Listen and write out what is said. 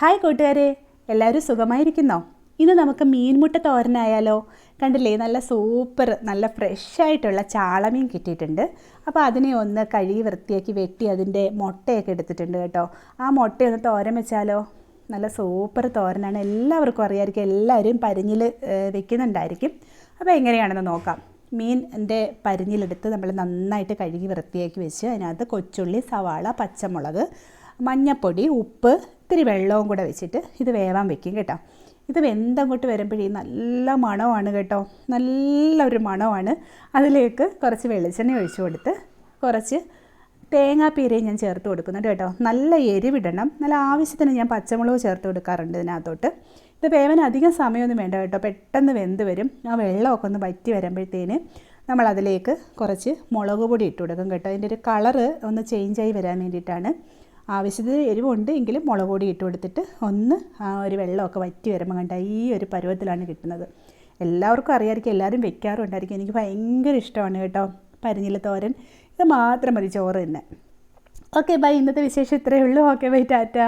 Hi കൂട്ടുകാരെ എല്ലാവരും സുഖമായിരിക്കുന്നോ? ഇന്ന് നമുക്ക് മീൻമുട്ട തോരനായാലോ? കണ്ടില്ലേ നല്ല സൂപ്പർ നല്ല ഫ്രഷായിട്ടുള്ള ചാളമീൻ കിട്ടിയിട്ടുണ്ട്. അപ്പോൾ അതിനെ ഒന്ന് കഴുകി വൃത്തിയാക്കി വെട്ടി അതിന്റെ മുട്ടയൊക്കെ എടുത്തിട്ടുണ്ട് കേട്ടോ. ആ മുട്ടയൊന്ന് തോരൻ വെച്ചാലോ? നല്ല സൂപ്പർ തോരനാണ്. എല്ലാവർക്കും അറിയാമായിരിക്കും എല്ലാവരും പരിഞ്ഞിൽ വെക്കുന്നുണ്ടായിരിക്കും. അപ്പോൾ എങ്ങനെയാണെന്ന് നോക്കാം. മീനിന്റെ പരിഞ്ഞിലെടുത്ത് നമ്മൾ നന്നായിട്ട് കഴുകി വൃത്തിയാക്കി വെച്ച് അതിനകത്ത് കൊച്ചുള്ളി സവാള പച്ചമുളക് മഞ്ഞപ്പൊടി ഉപ്പ് ഇത്തിരി വെള്ളവും കൂടെ വെച്ചിട്ട് ഇത് വേവാൻ വെക്കും കേട്ടോ. ഇത് വെന്തങ്ങോട്ട് വരുമ്പോഴേ നല്ല മണമാണ് കേട്ടോ. നല്ല ഒരു മണമാണ്. അതിലേക്ക് കുറച്ച് വെളിച്ചെണ്ണ ഒഴിച്ചു കൊടുത്ത് കുറച്ച് തേങ്ങാപ്പീരയും ഞാൻ ചേർത്ത് കൊടുക്കുന്നുണ്ട് കേട്ടോ. നല്ല എരിവിടണം. നല്ല ആവശ്യത്തിന് ഞാൻ പച്ചമുളക് ചേർത്ത് കൊടുക്കാറുണ്ട് ഇതിനകത്തോട്ട്. ഇത് വേവന് അധികം സമയമൊന്നും വേണ്ട കേട്ടോ. പെട്ടെന്ന് വെന്ത് വരും. ആ വെള്ളമൊക്കെ ഒന്ന് വറ്റി വരുമ്പോഴത്തേന് നമ്മൾ അതിലേക്ക് കുറച്ച് മുളക് പൊടി ഇട്ട് കൊടുക്കും കേട്ടോ. അതിന്റെ ഒരു കളറ് ഒന്ന് ചേഞ്ചായി വരാൻ വേണ്ടിയിട്ടാണ്. ആവശ്യത്തിന് എരിവുണ്ട് എങ്കിലും മുളക് പൊടി ഇട്ട് കൊടുത്തിട്ട് ഒന്ന് ആ ഒരു വെള്ളമൊക്കെ വറ്റി വരുമ്പോൾ കണ്ട ഈ ഒരു പരുവത്തിലാണ് കിട്ടുന്നത്. എല്ലാവർക്കും അറിയാമായിരിക്കും എല്ലാവരും വെക്കാറുണ്ടായിരിക്കും എനിക്ക് ഭയങ്കര ഇഷ്ടമാണ് കേട്ടോ പരിഞ്ഞില തോരൻ. ഇത് മാത്രം മതി ചോറ് തന്നെ. ഓക്കെ ബൈ ഇന്നത്തെ വിശേഷം ഇത്രയേ ഉള്ളൂ. Okay bye tata.